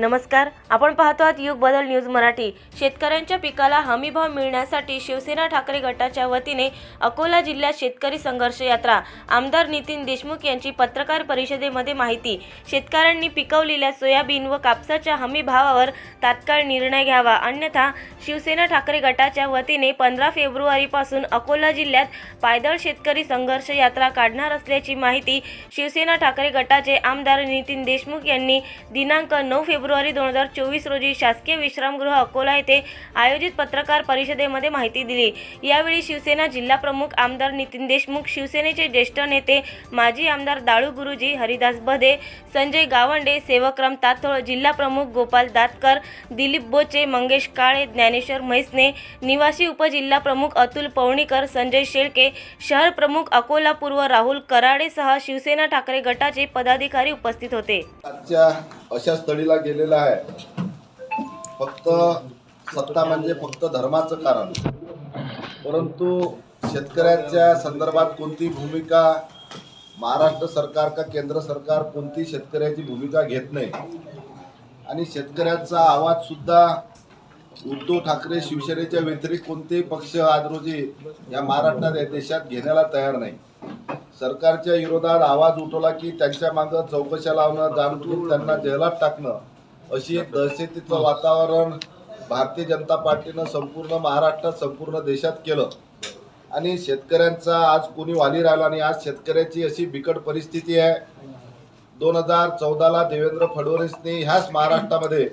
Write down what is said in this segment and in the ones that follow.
नमस्कार आपण पाहतो आहात युग बदल न्यूज मराठी. शेतकऱ्यांच्या पिकाला हमीभाव मिळण्यासाठी शिवसेना ठाकरे गटाच्या वतीने अकोला जिल्ह्यात शेतकरी संघर्ष यात्रा. आमदार नितीन देशमुख यांची पत्रकार परिषदेमध्ये माहिती. शेतकऱ्यांनी पिकवलेल्या सोयाबीन व कापसाच्या हमी भावावर तात्काळ निर्णय घ्यावा. अन्यथा शिवसेना ठाकरे गटाच्या वतीने पंधरा फेब्रुवारीपासून अकोला जिल्ह्यात पायदळ शेतकरी संघर्ष यात्रा काढणार असल्याची माहिती शिवसेना ठाकरे गटाचे आमदार नितीन देशमुख यांनी दिनांक नऊ फेब्रुवारी दोन हजार चोवीस रोजी शासकीय विश्रामगृह अकोला येथे आयोजित पत्रकार परिषदेमध्ये माहिती दिली. यावेळी शिवसेना जिल्हा प्रमुख आमदार नितीन देशमुख शिवसेनेचे ज्येष्ठ नेते माजी आमदार दाळू गुरुजी हरिदास बधे संजय गावंडे सेवकराम तातोळ जिल्हा प्रमुख गोपाल दातकर दिलीप बोचे मंगेश काळे ज्ञानेश्वर म्हैसने निवासी उपजिल्हा प्रमुख अतुल पवणीकर संजय शेळके शहर प्रमुख अकोला पूर्व राहुल कराडेसह शिवसेना ठाकरे गटाचे पदाधिकारी उपस्थित होते. आजच्या अशा स्थळीला गेलेला आहे. फक्त सत्ता म्हणजे फक्त धर्माचं कारण. परंतु शेतकऱ्याच्या संदर्भात कोणती भूमिका महाराष्ट्र सरकार का केंद्र सरकार कोणती शेतकऱ्याची भूमिका घेत नाही? आणि शेतकऱ्याचा आवाजसुद्धा उद्धव ठाकरे शिवसेनेच्या व्यतिरिक्त कोणतेही पक्ष आज रोजी या महाराष्ट्रात या देशात घेण्याला तयार नाही. सरकारच्या विरोधात आवाज उठवला की त्यांच्या मागं चौकशा लावणं जाणून त्यांना जेलात टाकणं. अशी एक दहशतीचं वातावरण भारतीय जनता पार्टीनं संपूर्ण महाराष्ट्रात संपूर्ण देशात केलं. आणि शेतकऱ्यांचा आज कोणी वाली राहिला आणि आज शेतकऱ्याची अशी बिकट परिस्थिती आहे. दोन हजार चौदाला देवेंद्र फडणवीसने ह्याच महाराष्ट्रामध्ये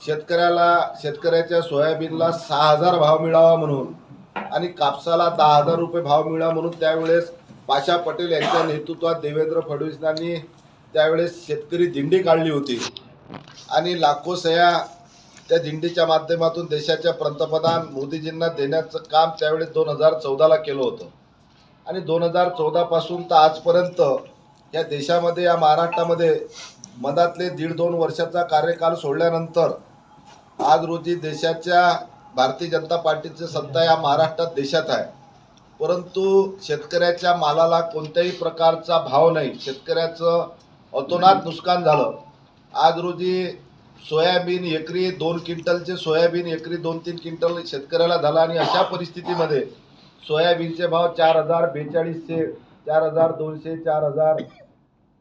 शेतकऱ्याला शेतकऱ्याच्या सोयाबीनला सहा हजार भाव मिळावा म्हणून आणि कापसाला दहा हजार रुपये भाव मिळा म्हणून त्यावेळेस पाशा पटेल यांच्या नेतृत्वात देवेंद्र फडणवीसांनी त्यावेळेस शेतकरी दिंडी काढली होती. आणि लाखो सह्या त्या दिंडीच्या माध्यमातून देशाच्या पंतप्रधान मोदीजींना देण्याचं काम त्यावेळेस दोन हजार चौदाला केलं होतं. आणि दोन हजार चौदापासून तर आजपर्यंत या देशामध्ये या महाराष्ट्रामध्ये मधातले दीड दोन वर्षाचा कार्यकाल सोडल्यानंतर आज रोजी देशाच्या भारतीय जनता पार्टीची सत्ता या महाराष्ट्रात देशात आहे. परंतु शेतकऱ्याच्या मालाला कोणत्याही प्रकारचा भाव नाही. शेतकऱ्याचं अतोनात नुकसान झालं. आज रोजी सोयाबीन एकरी दोन क्विंटलचे सोयाबीन एकरी दोन तीन क्विंटल शेतकऱ्याला झाला आणि अशा परिस्थितीमध्ये सोयाबीनचे भाव चार हजार बेचाळीसशे चार हजार दोनशे चार हजार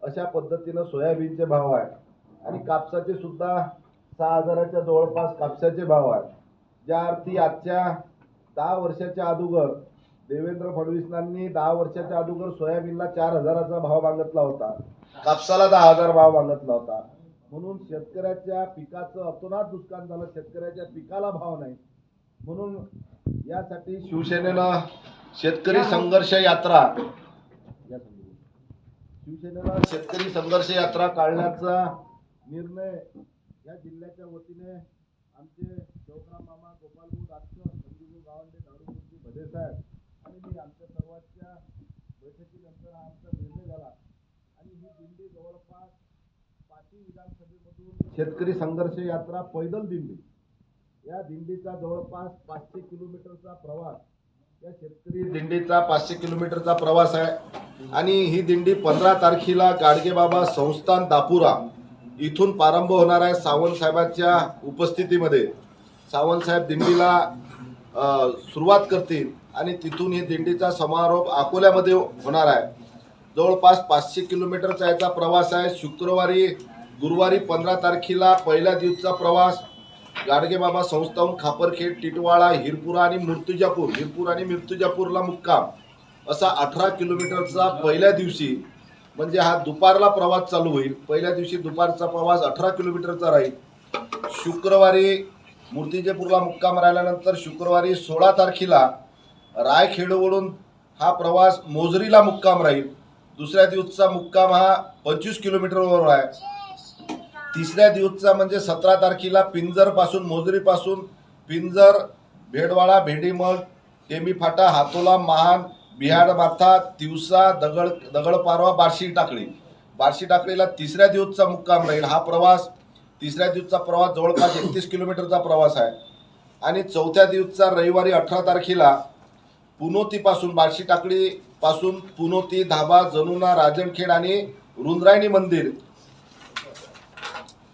अशा पद्धतीनं सोयाबीनचे भाव आहे. आणि कापसाचे सुद्धा सहा हजाराच्या जवळपास कापसाचे भाव आहे. ज्या अर्थी आजच्या दहा वर्षाच्या अगोदर देवेंद्र फडणवीसांनी दहा वर्षाच्या अगोदर सोयाबीनला चार हजाराचा भाव मागितला होता. कापसाला दहा हजार भाव मागितला होता. म्हणून शेतकऱ्याच्या पिकाचं अतोनात नुकसान झालं शेतकऱ्याच्या पिकाला भाव नाही. म्हणून यासाठी शिवसेनेनं शेतकरी संघर्ष यात्रा. शिवसेनेला शेतकरी संघर्ष यात्रा काढण्याचा निर्णय या जिल्ह्याच्या वतीने आमचे शिवराम मामा गोपालभाऊ दातकर संजीवभाऊ गावंडे दारूपूरजी भदे साहेब आणि मी आमच्या सर्वांच्या बैठकीनंतर हा आमचा निर्णय झाला. आणि ही दिंडी जवळपास पाटी विधानसभेमधून शेतकरी संघर्ष यात्रा पैदल दिंडी. या दिंडीचा जवळपास पाचशे किलोमीटरचा प्रवास. या शेतकरी दिंडीचा पाचशे किलोमीटरचा प्रवास आहे. आणि ही दिंडी पंधरा तारखेला गाडगेबाबा संस्थान दापुरा इथून प्रारंभ होणार आहे सावंत साहेबांच्या उपस्थितीमध्ये. सावंतसाहेब दिंडीला सुरुवात करतील आणि तिथून हे दिंडीचा समारोप अकोल्यामध्ये होणार आहे. जवळपास पाचशे किलोमीटरचा याचा प्रवास आहे. शुक्रवारी गुरुवारी पंधरा तारखेला पहिल्या दिवसचा प्रवास. गाडगेबाबा संस्थाहून खापरखेड टिटवाळा हिरपुरा आणि मृत्युजापूर हिरपूर आणि मृत्युजापूरला मुक्काम. असा अठरा किलोमीटरचा पहिल्या दिवशी म्हणजे हा दुपारला प्रवास चालू होईल. पहिल्या दिवशी दुपारचा प्रवास अठरा किलोमीटरचा राहील. शुक्रवारी मूर्तिजेपूरला मुक्काम राहिल्यानंतर शुक्रवारी सोळा तारखेला रायखेडवरून हा प्रवास मोजरीला मुक्काम राहील. दुसऱ्या दिवसचा मुक्काम हा पंचवीस किलोमीटरवर आहे. तिसऱ्या दिवसचा म्हणजे सतरा तारखेला पिंजरपासून मोजरीपासून पिंजर भेडवाडा भेंडीमल टेमी फाटा हातोला महान बिहाड माथा तिवसा दगड दगडपारवा बार्शी टाकळी. बार्शी टाकळीला तिसऱ्या दिवसचा मुक्काम राहील. हा प्रवास तिसऱ्या दिवसचा प्रवास जवळपास एकतीस किलोमीटरचा प्रवास आहे. आणि चौथ्या दिवसचा रविवारी अठरा तारखेला पुनोतीपासून बार्शी टाकडीपासून पुनोती धाबा जनुना राजनखेड आणि रुंद्रायणी मंदिर.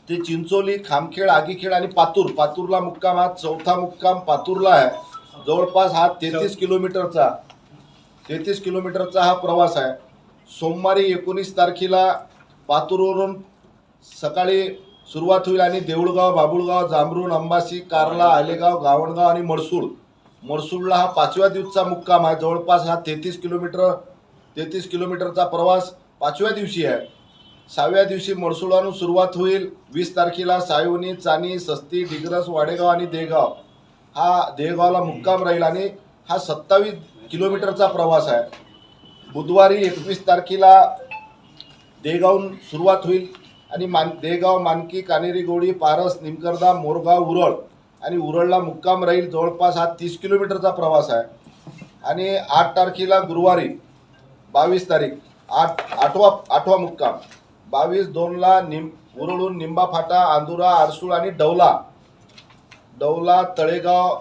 ते चिंचोली खामखेड आगीखेड आणि पातूर. पातूरला मुक्काम हा चौथा मुक्काम पातूरला आहे. जवळपास हा तेहतीस किलोमीटरचा तेहतीस किलोमीटरचा हा प्रवास आहे. सोमवारी एकोणीस तारखेला पातूरवरून सकाळी सुरुवात होईल आणि देऊळगाव बाबुळगाव जांभरुण अंबासी कारला आलेगाव गावणगाव आणि मडसूळ मडसूळला हा पाचव्या दिवसचा मुक्काम आहे. जवळपास हा तेहतीस किलोमीटर तेहतीस किलोमीटरचा प्रवास पाचव्या दिवशी आहे. सहाव्या दिवशी मडसुळाहून सुरुवात होईल. वीस तारखेला सायोनी चानी सस्ती डिग्रस वाडेगाव आणि देगाव हा देगावला मुक्काम राहील आणि हा सत्तावीस किलोमीटरचा प्रवास आहे. बुधवारी एकवीस तारखेला देगावून सुरुवात होईल. आणि मान देगाव मानकी कानेरी गोडी पारस निमकरदा मोरगाव उरळ. आणि उरळला मुक्काम राहील जवळपास हा तीस किलोमीटरचा प्रवास आहे. आणि आठ तारखेला गुरुवारी बावीस तारीख आठ आठवा आठवा मुक्काम. बावीस दोनला निम उरळून निंबा फाटा आंदुरा आरसूळ आणि डवला. डवला तळेगाव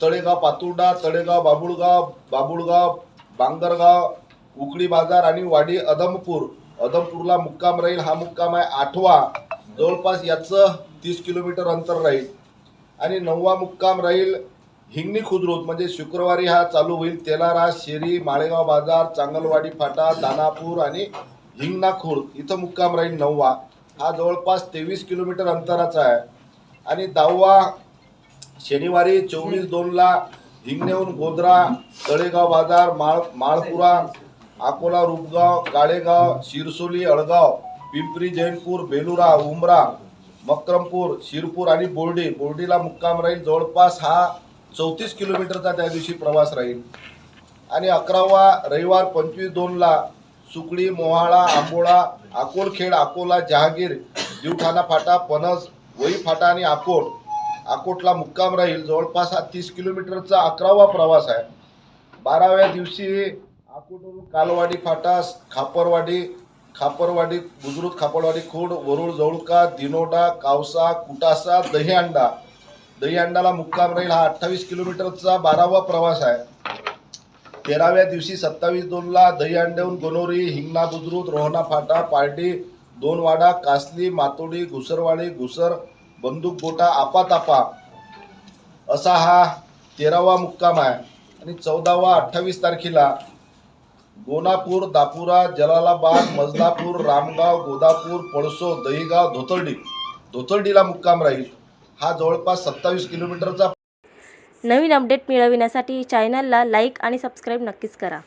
तळेगाव पातुर्डा तळेगाव बाबुळगाव बाबुळगाव बांगरगाव उकडी बाजार आणि वाडी अदमपूर. अदमपूरला मुक्काम राहील. हा मुक्काम आहे आठवा. जवळपास याचं तीस किलोमीटर अंतर राहील. आणि नववा मुक्काम राहील हिंगणी खुद्रुक म्हणजे शुक्रवारी हा चालू होईल. तेलारा शेरी माळेगाव बाजार चांगलवाडी फाटा दानापूर आणि हिंगणा खुर्द इथं मुक्काम राहील नववा. हा जवळपास तेवीस किलोमीटर अंतराचा आहे. आणि दहावा शनिवारी चोवीस दोनला हिंगणेहून गोधरा तळेगाव बाजार माळ माळपुरा अकोला रूपगाव काळेगाव शिरसोली अळगाव पिंपरी जैनपूर बेलुरा उमरा मक्रमपूर शिरपूर आणि बोर्डी. बोर्डीला मुक्काम राहील. जवळपास हा चौतीस किलोमीटरचा त्या दिवशी प्रवास राहील. आणि अकरावा रविवार पंचवीस दोनला सुकडी मोहाळा आंबोळा अकोलखेड अकोला जहागीर दिवठाणा फाटा पनस वई फाटा आणि अकोट. अकोटला मुक्काम राहील. जवळपास हा तीस किलोमीटरचा अकरावा प्रवास आहे. बाराव्या दिवशी अकोटवरून कालवाडी फाटा खापरवाडी खापरवाडी बुजुर्ग खापरवाडी खोड वरुळ जवळका दिनोडा कावसा कुटासा दहीहंडा. दहीहंडाला मुक्काम राहील हा अठ्ठावीस किलोमीटरचा बारावा प्रवास आहे. तेराव्या दिवशी सत्तावीस दोनला दहीहंड्याहून गोनोरी हिंगणा बुद्रुक रोहना फाटा पार्टी दोनवाडा कासली मातोडी घुसरवाडी घुसर बंदूक बोटा आपातापा. असा हा तेरावा मुक्काम आहे. आणि चौदावा अठ्ठावीस तारखेला गोनापूर दापुरा जलालाबाद मजदापूर रामगाव गोदापूर पळसो दहीगाव धोतर्डी. धोतर्डीला मुक्काम राहील. हा जवळपास सत्तावीस किलोमीटरचा नवीन अपडेट मिळविण्यासाठी चॅनलला लाईक आणि सबस्क्राईब नक्कीच करा.